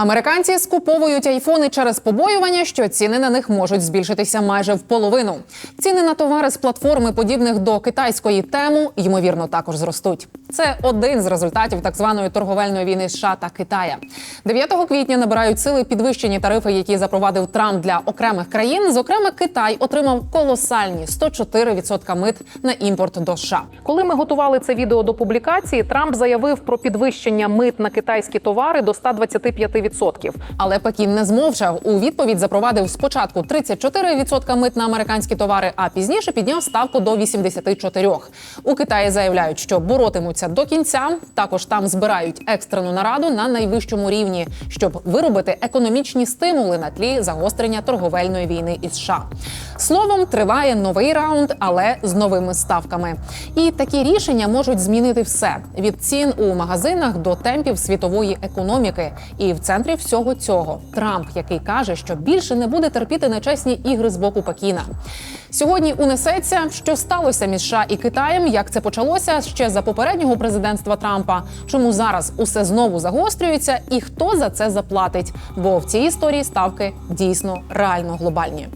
Американці скуповують айфони через побоювання, що ціни на них можуть збільшитися майже в половину. Ціни на товари з платформи, подібних до китайської тему, ймовірно, також зростуть. Це один з результатів так званої торговельної війни США та Китая. 9 квітня набирають сили підвищені тарифи, які запровадив Трамп для окремих країн. Зокрема, Китай отримав колосальні 104% мит на імпорт до США. Коли ми готували це відео до публікації, Трамп заявив про підвищення мит на китайські товари до 125%. Але Пекін не змовчав. У відповідь запровадив спочатку 34% мит на американські товари, а пізніше підняв ставку до 84%. У Китаї заявляють, що боротимуться до кінця. Також там збирають екстрену нараду на найвищому рівні, щоб виробити економічні стимули на тлі загострення торговельної війни із США. Словом, триває новий раунд, але з новими ставками. І такі рішення можуть змінити все від цін у магазинах до темпів світової економіки. І в центрі всього цього Трамп, який каже, що більше не буде терпіти нечесні ігри з боку Пекіна. Сьогодні унесеться, що сталося між США і Китаєм, як це почалося ще за попереднього президентства Трампа. Чому зараз усе знову загострюється, і хто за це заплатить? Бо в цій історії ставки дійсно реально глобальні.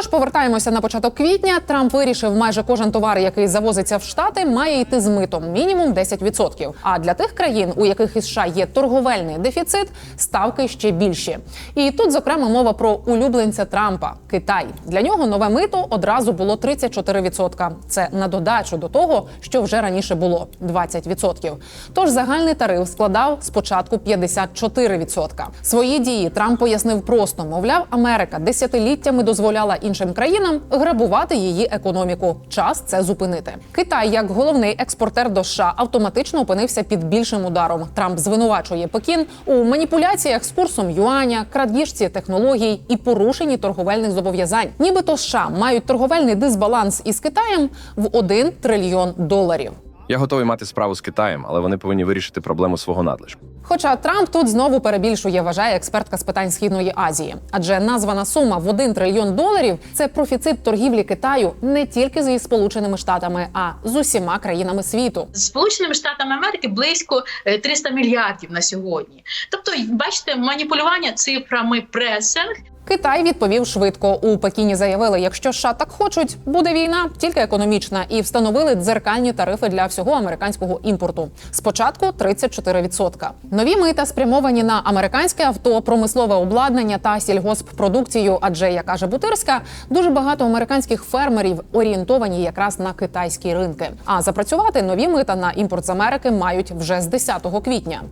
Тож повертаємося на початок квітня. Трамп вирішив, майже кожен товар, який завозиться в штати, має йти з митом мінімум 10%. А для тих країн, у яких із США є торговельний дефіцит, ставки ще більші. І тут, зокрема, мова про улюбленця Трампа Китай. Для нього нове мито одразу було 34%. Це на додачу до того, що вже раніше було 20%. Тож загальний тариф складав спочатку 54%. Свої дії Трамп пояснив просто: мовляв, Америка десятиліттями дозволяла іншим країнам грабувати її економіку. Час це зупинити. Китай, як головний експортер до США, автоматично опинився під більшим ударом. Трамп звинувачує Пекін у маніпуляціях з курсом юаня, крадіжці технологій і порушенні торговельних зобов'язань. Нібито США мають торговельний дисбаланс із Китаєм в 1 трильйон доларів. Я готовий мати справу з Китаєм, але вони повинні вирішити проблему свого надлишку. Хоча Трамп тут знову перебільшує, вважає експертка з питань східної Азії. Адже названа сума в 1 трильйон доларів це профіцит торгівлі Китаю не тільки зі Сполученими Штатами, а з усіма країнами світу. з Сполученими Штатами Америки близько е, 300 мільярдів на сьогодні. Тобто, бачите, маніпулювання цифрами пресинг Китай відповів швидко. У Пекіні заявили, якщо США так хочуть, буде війна, тільки економічна, і встановили дзеркальні тарифи для всього американського імпорту. Спочатку 34%. Нові мита спрямовані на американське авто, промислове обладнання та сільгосппродукцію. Адже як каже Бутирська, дуже багато американських фермерів орієнтовані якраз на китайські ринки. А запрацювати нові мита на імпорт з Америки мають вже з 10 квітня.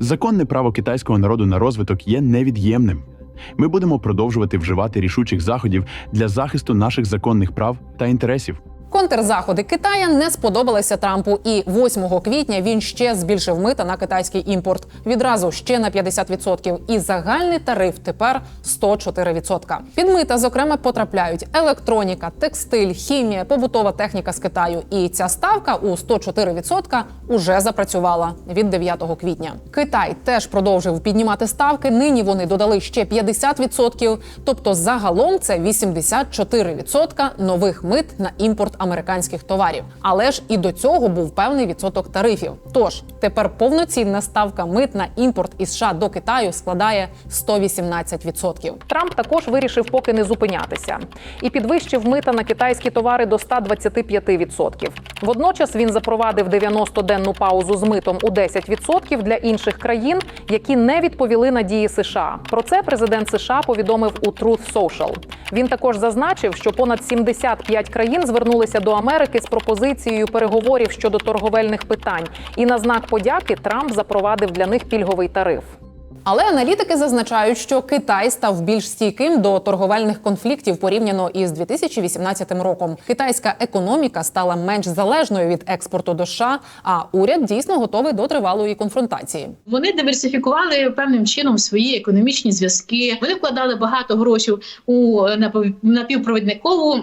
Законне право китайського народу на розвиток є невід'ємним. Ми будемо продовжувати вживати рішучих заходів для захисту наших законних прав та інтересів. Контрзаходи Китая не сподобалися Трампу, і 8 квітня він ще збільшив мита на китайський імпорт. Відразу ще на 50%. І загальний тариф тепер 104%. Під мита, зокрема, потрапляють електроніка, текстиль, хімія, побутова техніка з Китаю. І ця ставка у 104% уже запрацювала від 9 квітня. Китай теж продовжив піднімати ставки. Нині вони додали ще 50%. Тобто загалом це 84% нових мит на імпорт американських товарів. Але ж і до цього був певний відсоток тарифів. Тож тепер повноцінна ставка мит на імпорт із США до Китаю складає 118%. Трамп також вирішив поки не зупинятися і підвищив мита на китайські товари до 125%. Водночас він запровадив 90-денну паузу з митом у 10% для інших країн, які не відповіли на дії США. Про це президент США повідомив у Truth Social. Він також зазначив, що понад 75 країн звернулися до Америки з пропозицією переговорів щодо торговельних питань. І на знак подяки Трамп запровадив для них пільговий тариф. Але аналітики зазначають, що Китай став більш стійким до торговельних конфліктів порівняно із 2018 роком. Китайська економіка стала менш залежною від експорту до США, а уряд дійсно готовий до тривалої конфронтації. вони диверсифікували певним чином свої економічні зв'язки. Вони вкладали багато грошей у напівпровідникову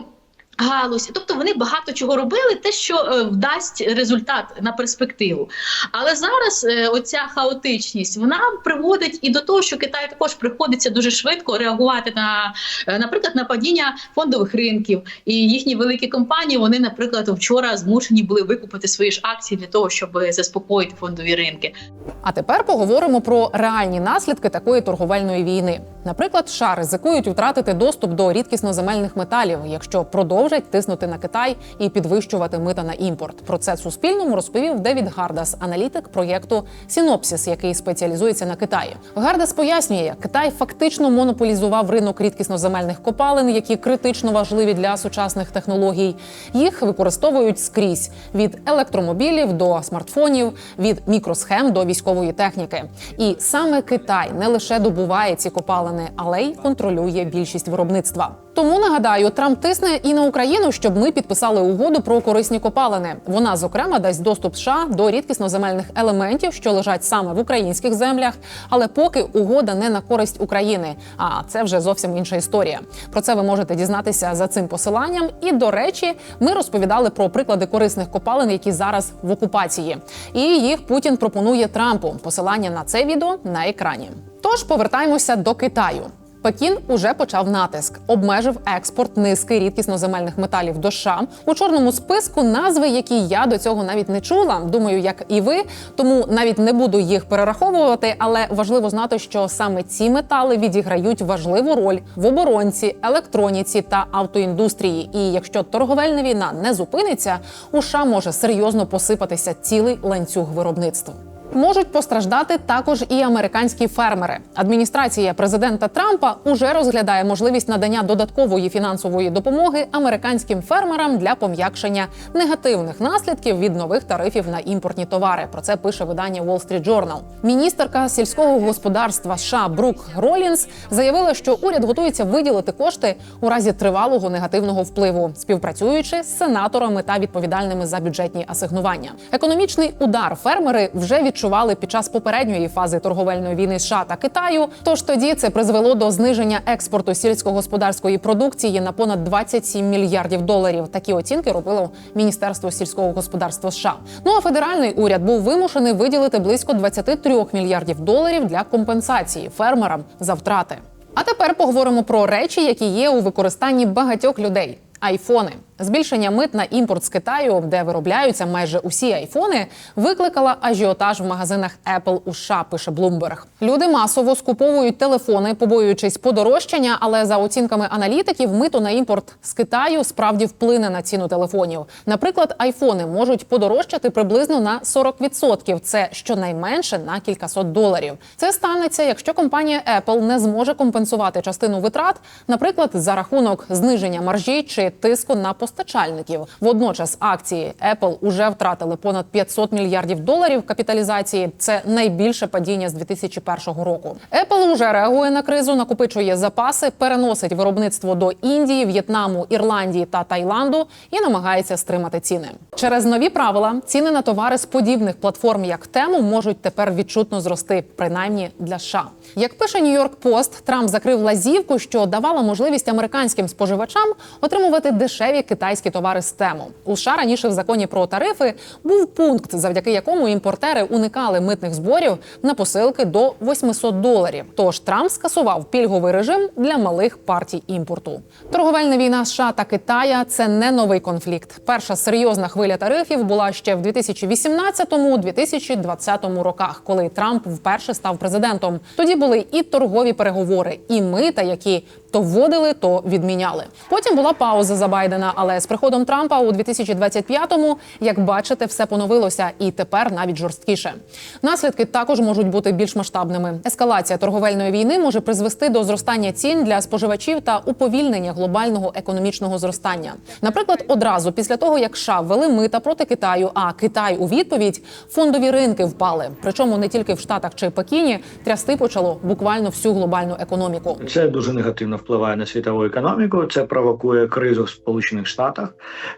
галузь. Тобто вони багато чого робили, те, що е, вдасть результат на перспективу. Але зараз е, оця хаотичність вона приводить і до того, що Китай також приходиться дуже швидко реагувати на, е, наприклад, на падіння фондових ринків. І їхні великі компанії, вони, наприклад, вчора змушені були викупити свої ж акції для того, щоб заспокоїти фондові ринки. А тепер поговоримо про реальні наслідки такої торговельної війни. Наприклад, США ризикують втратити доступ до рідкісноземельних металів, якщо продовжать тиснути на Китай і підвищувати мита на імпорт. Про це Суспільному розповів Девід Гардас, аналітик проєкту Сінопсіс, який спеціалізується на Китаї. Гардас пояснює, Китай фактично монополізував ринок рідкісноземельних копалин, які критично важливі для сучасних технологій. Їх використовують скрізь від електромобілів до смартфонів, від мікросхем до військової техніки. І саме Китай не лише добуває ці копалини, але й контролює більшість виробництва. Тому нагадаю, Трамп тисне і на Україну, щоб ми підписали угоду про корисні копалини. Вона зокрема дасть доступ США до рідкісноземельних елементів, що лежать саме в українських землях. Але поки угода не на користь України. А це вже зовсім інша історія. Про це ви можете дізнатися за цим посиланням. І до речі, ми розповідали про приклади корисних копалин, які зараз в окупації. І їх Путін пропонує Трампу. Посилання на це відео на екрані. Тож повертаємося до Китаю. Пекін уже почав натиск, обмежив експорт низки рідкісноземельних металів до США. У чорному списку назви, які я до цього навіть не чула. Думаю, як і ви. Тому навіть не буду їх перераховувати. Але важливо знати, що саме ці метали відіграють важливу роль в оборонці, електроніці та автоіндустрії. І якщо торговельна війна не зупиниться, у США може серйозно посипатися цілий ланцюг виробництва. Можуть постраждати також і американські фермери. Адміністрація президента Трампа уже розглядає можливість надання додаткової фінансової допомоги американським фермерам для пом'якшення негативних наслідків від нових тарифів на імпортні товари. Про це пише видання Wall Street Journal. Міністерка сільського господарства США Брук Ролінс заявила, що уряд готується виділити кошти у разі тривалого негативного впливу, співпрацюючи з сенаторами та відповідальними за бюджетні асигнування. Економічний удар фермери вже відчували під час попередньої фази торговельної війни США та Китаю. Тож тоді це призвело до зниження експорту сільськогосподарської продукції на понад 27 мільярдів доларів. Такі оцінки робило Міністерство сільського господарства США. Ну а федеральний уряд був вимушений виділити близько 23 мільярдів доларів для компенсації фермерам за втрати. А тепер поговоримо про речі, які є у використанні багатьох людей. Айфони. Збільшення мит на імпорт з Китаю, де виробляються майже усі айфони, викликала ажіотаж в магазинах Apple у США, пише Bloomberg. Люди масово скуповують телефони, побоюючись подорожчання, але за оцінками аналітиків, мито на імпорт з Китаю справді вплине на ціну телефонів. Наприклад, айфони можуть подорожчати приблизно на 40%. Це щонайменше на кількасот доларів. Це станеться, якщо компанія Apple не зможе компенсувати частину витрат, наприклад, за рахунок зниження маржі чи тиску на постачальників. Водночас акції Apple уже втратили понад 500 мільярдів доларів капіталізації. Це найбільше падіння з 2001 року. Apple уже реагує на кризу, накопичує запаси, переносить виробництво до Індії, В'єтнаму, Ірландії та Таїланду і намагається стримати ціни. Через нові правила ціни на товари з подібних платформ, як Тему, можуть тепер відчутно зрости, принаймні для США. Як пише Нью-Йорк Пост, Трамп закрив лазівку, що давала можливість американським споживачам отримувати дешеві китайські товари з тему. У США раніше в законі про тарифи був пункт, завдяки якому імпортери уникали митних зборів на посилки до 800 доларів. Тож Трамп скасував пільговий режим для малих партій імпорту. Торговельна війна США та Китая це не новий конфлікт. Перша серйозна хвиля тарифів була ще в 2018-2020 роках, коли Трамп вперше став президентом. Тоді були і торгові переговори, і мита, які то вводили, то відміняли. Потім була пауза за Байдена, але з приходом Трампа у 2025-му, як бачите, все поновилося і тепер навіть жорсткіше. Наслідки також можуть бути більш масштабними. Ескалація торговельної війни може призвести до зростання цін для споживачів та уповільнення глобального економічного зростання. Наприклад, одразу після того, як США ввели мита проти Китаю, а Китай у відповідь фондові ринки впали. Причому не тільки в Штатах чи Пекіні трясти почало буквально всю глобальну економіку. Це дуже негативно впливає на світову економіку. Це провокує кризу в Сполучених Штатах,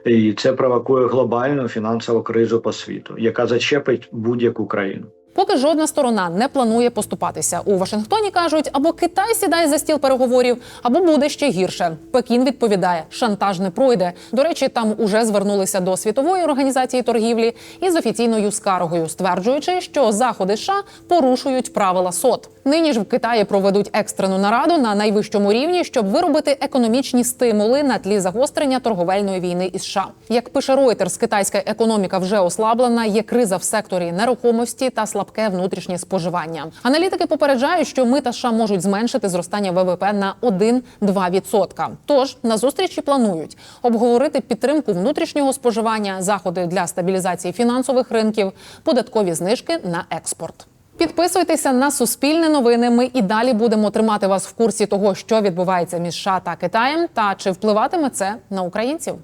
і це провокує глобальну фінансову кризу по світу, яка зачепить будь-яку країну. Поки жодна сторона не планує поступатися у Вашингтоні, кажуть або Китай сідає за стіл переговорів, або буде ще гірше. Пекін відповідає, шантаж не пройде. До речі, там уже звернулися до світової організації торгівлі із офіційною скаргою, стверджуючи, що заходи США порушують правила СОТ. Нині ж в Китаї проведуть екстрену нараду на найвищому рівні, щоб виробити економічні стимули на тлі загострення торговельної війни із США. Як пише Reuters, китайська економіка вже ослаблена. Є криза в секторі нерухомості та слабке внутрішнє споживання. Аналітики попереджають, що мита США можуть зменшити зростання ВВП на 1-2%. Тож на зустрічі планують обговорити підтримку внутрішнього споживання, заходи для стабілізації фінансових ринків, податкові знижки на експорт. Підписуйтеся на Суспільне новини. Ми і далі будемо тримати вас в курсі того, що відбувається між США та Китаєм, та чи впливатиме це на українців.